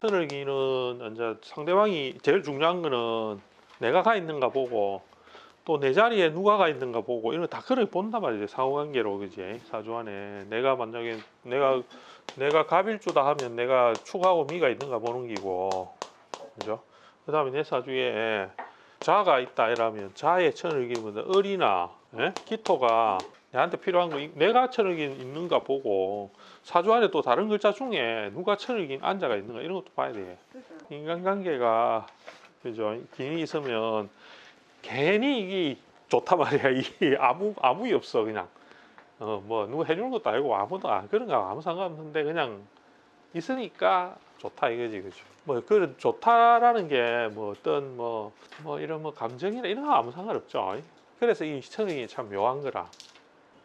천을기는 이제 상대방이 제일 중요한 거는 내가 가 있는가 보고 또 내 자리에 누가 가 있는가 보고 이런 거다 그렇게 본단 말이지 상호관계로 그지? 사주 안에 내가 만약에 내가 내가 갑일주다 하면 내가 축하고 미가 있는가 보는 기고. 그죠? 그 다음에 내 사주에 자가 있다 이러면 자의 천을기면 을이나 예? 기토가 내한테 필요한 거 이- 내가 천을기 있는가 보고 사주 안에 또 다른 글자 중에 누가 천을긴 안자가 있는가 이런 것도 봐야 돼. 인간관계가 그죠 기인이 있으면 괜히 이게 좋단 말이야. 이게 아무 아무 이 없어 그냥 어 뭐 누가 해주는 것도 아니고 아무도 아, 그런 거 아무 상관없는데 그냥 있으니까 좋다 이거지 그죠. 뭐 그런 좋다라는 게 뭐 어떤 뭐뭐 이런 뭐 감정이나 이런 거 아무 상관없죠. 그래서 이 천을기 참 묘한 거라.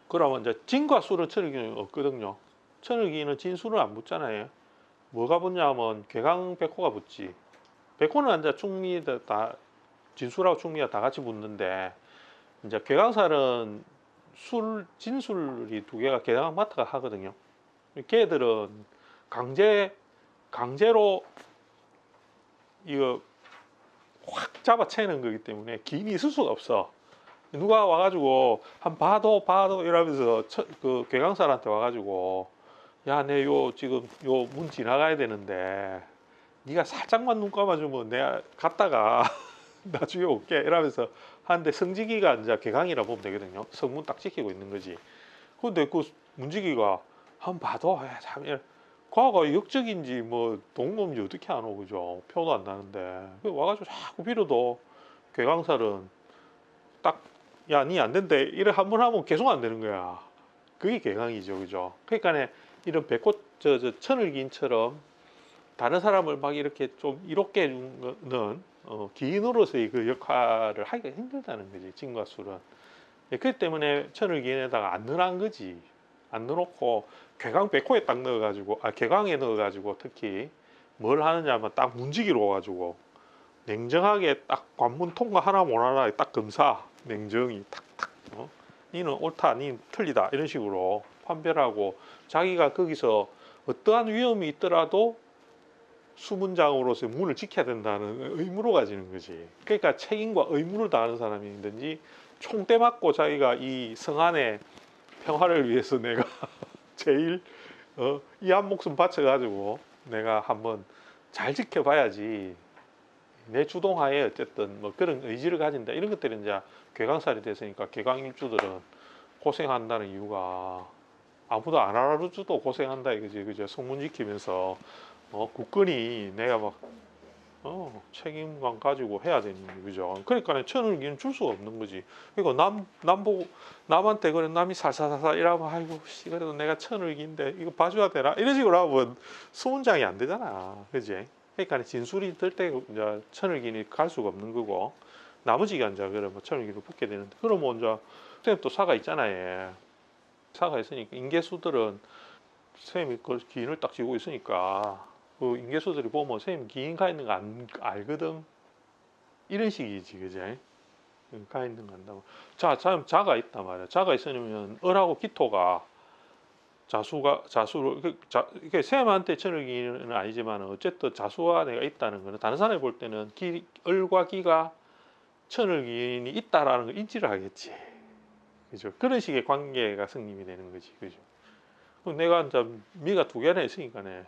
그러면 이제 진과 수를 천을기는 없거든요. 천을기는 진수를 안 붙잖아요. 뭐가 붙냐면 괴강 백호가 붙지. 백호는 이제 충미 다 진수라고 충미가 다 같이 붙는데 이제 괴강살은 술 진술이 두 개가 괴강 마트가 하거든요. 걔들은 강제 강제로 이거 확 잡아채는 거기 때문에 기인이 있을 수가 없어. 누가 와가지고 한 봐도 봐도 이러면서 처, 그 괴강살한테 와가지고 야 내 요 지금 요 문 지나가야 되는데 네가 살짝만 눈 감아주면 내가 갔다가 나중에 올게 이러면서 하는데 성지기가 이제 괴강이라 보면 되거든요. 성문 딱 지키고 있는 거지. 근데 그 문지기가 한 봐도 야, 참 이래. 과가 역적인지 뭐 동놈인지 어떻게 안 오고 그죠? 표도 안 나는데. 그 와가지고 자꾸 빌어도 괴강살은 딱 야 니 안 된대. 이래 한 번 하면 계속 안 되는 거야. 그게 괴강이죠. 그죠? 그러니까 이런 백호 저, 저 천을기인처럼 다른 사람을 막 이렇게 좀 이롭게 해주는 어, 기인으로서의 그 역할을 하기가 힘들다는 거지 진과 술은. 예, 그렇기 때문에 천을기인에다가 안 넣어놓은 거지. 안 넣어놓고 괴강 백호에 딱 넣어가지고 아 괴강에 넣어가지고 특히 뭘 하느냐면 딱 문지기로 와가지고 냉정하게 딱 관문 통과 하나 못 하나 딱 검사 냉정히 탁탁 어? 니는 옳다 니 틀리다 이런 식으로 판별하고 자기가 거기서 어떠한 위험이 있더라도 수문장으로서 문을 지켜야 된다는 의무로 가지는 거지. 그러니까 책임과 의무를 다하는 사람이든지 총대 맞고 자기가 이 성안의 평화를 위해서 내가 제일 어, 이한 목숨 바쳐가지고 내가 한번 잘 지켜봐야지 내 주동하에 어쨌든 뭐 그런 의지를 가진다 이런 것들이 이제 괴강살이 됐으니까 괴강 일주들은 고생한다는 이유가 아무도 안 알아주도 고생한다 이거지 그죠 성문 지키면서 어 국권이 내가 막 어, 책임감 가지고 해야 되는 거죠. 그러니까 천을기는 줄 수가 없는 거지. 그러니까 남, 남 보고, 남한테 그래, 남이 살살살살 이러면, 아이고, 씨, 그래도 내가 천을기인데, 이거 봐줘야 되나? 이런 식으로 하면 수문장이 안 되잖아. 그지? 그러니까 진술이 들 때, 이제 천을기니 갈 수가 없는 거고, 나머지가 이제 그러면 천을기로 붙게 되는데, 그러면 이제, 선생님 또 사가 있잖아요. 사가 있으니까, 인계수들은 선생님이 그 기인을 딱 쥐고 있으니까, 그 인계수들이 보면 선생님 기인 가 있는 거 안 알거든. 이런 식이지 그제 가 있는 거 안다고. 자, 자 자가 있단 말이야. 자가 있으면 을하고 기토가 자수가 자수를 그, 자, 이게 쌤한테 천을기는 아니지만 어쨌든 자수가 내가 있다는 거는 다른 사람이 볼 때는 기, 을과 기가 천을기인이 있다라는 걸 인지를 하겠지. 그죠? 그런 식의 관계가 성립이 되는 거지. 그죠? 그럼 내가 이제 미가 두 개나 있으니까네.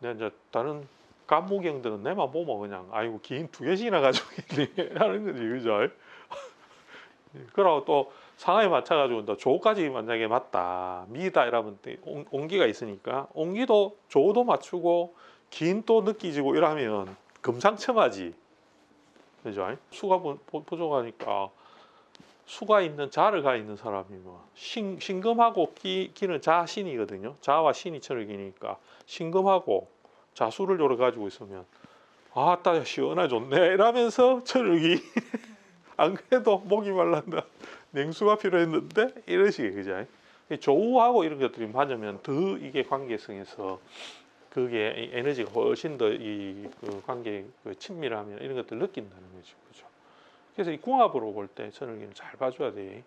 내가 이제 다른 간무경들은 내만 보면 그냥 아이고 긴두 개씩이나 가지고 있네. 하는 거지. 그죠? 그러고 또 상황에 맞춰가지고 또 조까지 만약에 맞다 미다 이러면 온기가 있으니까 온기도 조도 맞추고 긴 또 느끼지고 이러면 금상첨화지 그죠? 수가 부족하니까 수가 있는 자를 가 있는 사람이 뭐 신, 신금하고 기, 기는 자신이거든요 자와 신이 천을기니까 신금하고 자수를 요래 가지고 있으면 아따 시원하 좋네 이러면서 천을기 안 그래도 목이 말란다 냉수가 필요했는데? 식의 그죠 조우하고 이런 것들이 맞으면 더 이게 관계성에서 그게 이 에너지가 훨씬 더 이 그 관계 그 친밀하면 이런 것들 느낀다는 거죠 그죠? 그래서 이 궁합으로 볼때 천을기는 잘 봐줘야 돼.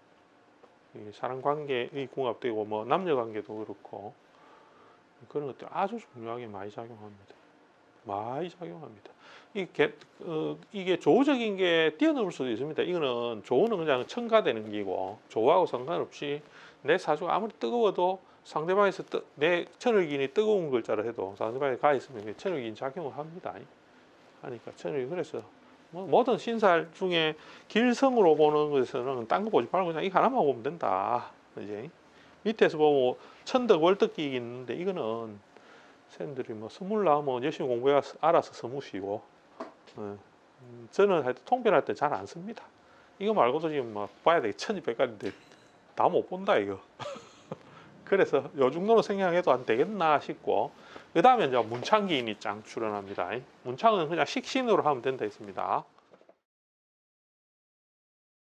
이 사람 관계의 궁합되고 뭐 남녀 관계도 그렇고 그런 것들 아주 중요하게 많이 작용합니다. 많이 작용합니다. 이게 어, 이게 조우적인 게 뛰어넘을 수도 있습니다. 이거는 조우는 그냥 첨가되는 기고 조우하고 상관없이 내 사주가 아무리 뜨거워도 상대방에서 뜨, 내 천을기인이 뜨거운 글자를 해도 상대방에 가 있으면 천을기인 작용을 합니다. 하니까 천을기 그래서 뭐 모든 신살 중에 길성으로 보는 것에서는 딴 거 보지 말고 그냥 이거 하나만 보면 된다. 이제 밑에서 보면 천덕 월덕기 있는데 이거는 쌤들이 뭐 스물 나오면 열심히 공부해 알아서 서무시고 어, 음, 저는 하여튼 통변할 때 잘 안 씁니다. 이거 말고도 지금 막 봐야 되게 천지백갈인데 다 못 본다 이거. 그래서 요 정도로 생각해도 안 되겠나 싶고 그 다음에 이제 문창기인이 짱 출연합니다. 문창은 그냥 식신으로 하면 된다 했습니다.